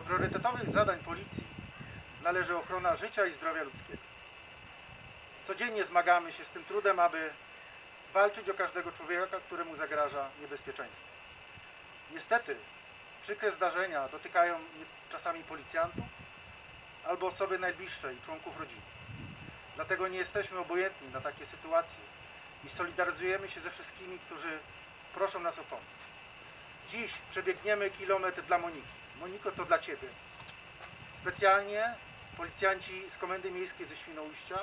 priorytetowych zadań policji należy ochrona życia i zdrowia ludzkiego. Codziennie zmagamy się z tym trudem, aby walczyć o każdego człowieka, któremu zagraża niebezpieczeństwo. Niestety, przykre zdarzenia dotykają czasami policjantów albo osoby najbliższe i członków rodziny. Dlatego nie jesteśmy obojętni na takie sytuacje i solidaryzujemy się ze wszystkimi, którzy proszą nas o pomoc. Dziś przebiegniemy kilometr dla Moniki. Moniko, to dla Ciebie. Specjalnie policjanci z Komendy Miejskiej ze Świnoujścia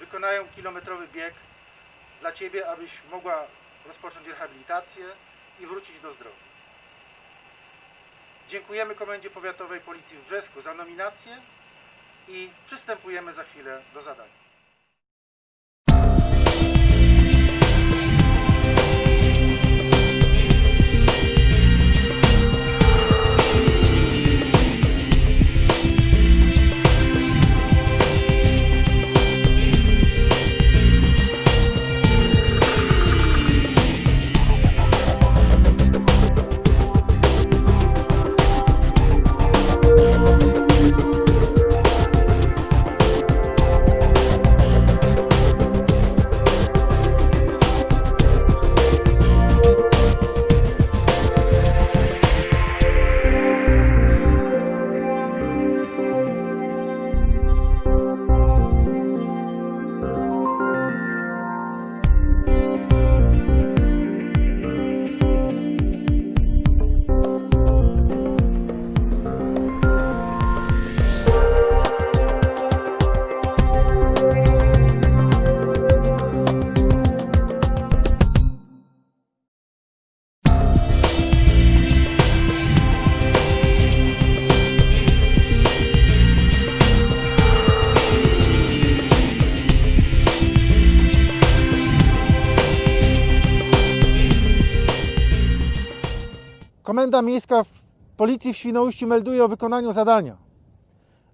wykonają kilometrowy bieg dla Ciebie, abyś mogła rozpocząć rehabilitację i wrócić do zdrowia. Dziękujemy Komendzie Powiatowej Policji w Brzesku za nominację i przystępujemy za chwilę do zadania. Komenda Miejska Policji w Świnoujściu melduje o wykonaniu zadania.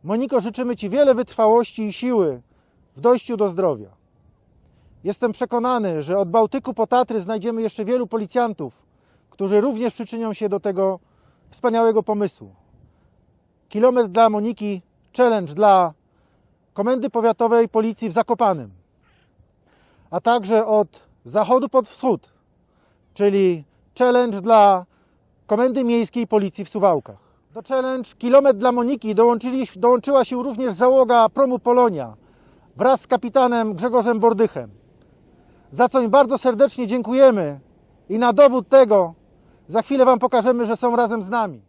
Moniko, życzymy Ci wiele wytrwałości i siły w dojściu do zdrowia. Jestem przekonany, że od Bałtyku po Tatry znajdziemy jeszcze wielu policjantów, którzy również przyczynią się do tego wspaniałego pomysłu. Kilometr dla Moniki, challenge dla Komendy Powiatowej Policji w Zakopanem, a także od zachodu pod wschód, czyli challenge dla Komendy Miejskiej Policji w Suwałkach. Do challenge Kilometr dla Moniki dołączyła się również załoga promu Polonia wraz z kapitanem Grzegorzem Bordychem. Za co im bardzo serdecznie dziękujemy i na dowód tego za chwilę Wam pokażemy, że są razem z nami.